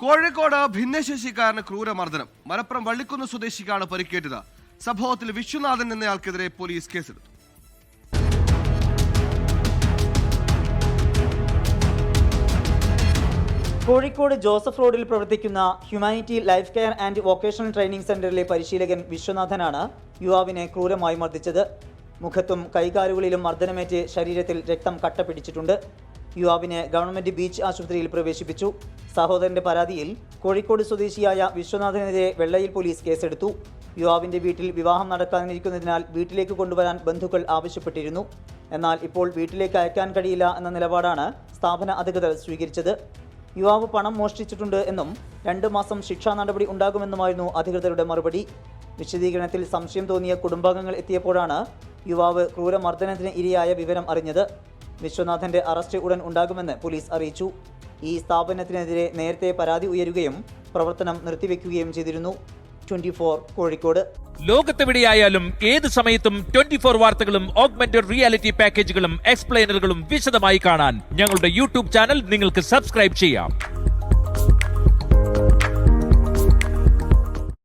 കോഴിക്കോട് ഭിന്നശേഷിക്കാരന് ക്രൂരമർദ്ദനം. മലപ്പുറം വള്ളിക്കുന്ന് സ്വദേശിക്കാണ് പരിക്കേറ്റത്. സംഭവത്തിൽ വിശ്വനാഥൻ എന്നയാൾക്കെതിരെ പോലീസ് കേസെടുത്തു. കോഴിക്കോട് ജോസഫ് റോഡിൽ പ്രവർത്തിക്കുന്ന humanity life care and vocational training സെന്ററിലെ പരിശീലകൻ വിശ്വനാഥനാണ് യുവാവിനെ ക്രൂരമായി മർദ്ദിച്ചത്. മുഖത്തും കൈകാലുകളിലും മർദ്ദനമേറ്റ് ശരീരത്തിൽ രക്തം കട്ട പിടിച്ചിട്ടുണ്ട് യുവാവിനെ ഗവൺമെന്റ് ബീച്ച് ആശുപത്രിയിൽ പ്രവേശിപ്പിച്ചു. സഹോദരന്റെ പരാതിയിൽ കോഴിക്കോട് സ്വദേശിയായ വിശ്വനാഥനെതിരെ വെള്ളയിൽ പോലീസ് കേസെടുത്തു. യുവാവിന്റെ വീട്ടിൽ വിവാഹം നടക്കാനിരിക്കുന്നതിനാൽ വീട്ടിലേക്ക് കൊണ്ടുവരാൻ ബന്ധുക്കൾ ആവശ്യപ്പെട്ടിരുന്നു. എന്നാൽ ഇപ്പോൾ വീട്ടിലേക്ക് അയക്കാൻ കഴിയില്ല എന്ന നിലപാടാണ് സ്ഥാപന അധികൃതർ സ്വീകരിച്ചത്. യുവാവ് പണം മോഷ്ടിച്ചിട്ടുണ്ട് എന്നും രണ്ട് മാസം ശിക്ഷാ നടപടി ഉണ്ടാകുമെന്നുമായിരുന്നു അധികൃതരുടെ മറുപടി. വിശദീകരണത്തിൽ സംശയം തോന്നിയ കുടുംബാംഗങ്ങൾ എത്തിയപ്പോഴാണ് യുവാവ് ക്രൂരമർദ്ദനത്തിന് ഇരയായ വിവരം അറിഞ്ഞത്. വിശ്വനാഥന്റെ അറസ്റ്റ് ഉടൻ ഉണ്ടാകുമെന്ന് പോലീസ് അറിയിച്ചു. ഈ സ്ഥാപനത്തിനെതിരെ നേരത്തെ പരാതി ഉയരുകയും പ്രവർത്തനം നിർത്തിവെക്കുകയും ചെയ്തിരുന്നു. ട്വന്റി കോഴിക്കോട്. ലോകത്തെവിടെയായാലും ഏത് സമയത്തും ട്വന്റി ഫോർ വാർത്തകളും ഓഗ്മെന്റഡ് റിയാലിറ്റി പാക്കേജുകളും എക്സ്പ്ലെയിനറുകളും വിശദമായി കാണാൻ ഞങ്ങളുടെ യൂട്യൂബ് ചാനൽ നിങ്ങൾക്ക് സബ്സ്ക്രൈബ് ചെയ്യാം.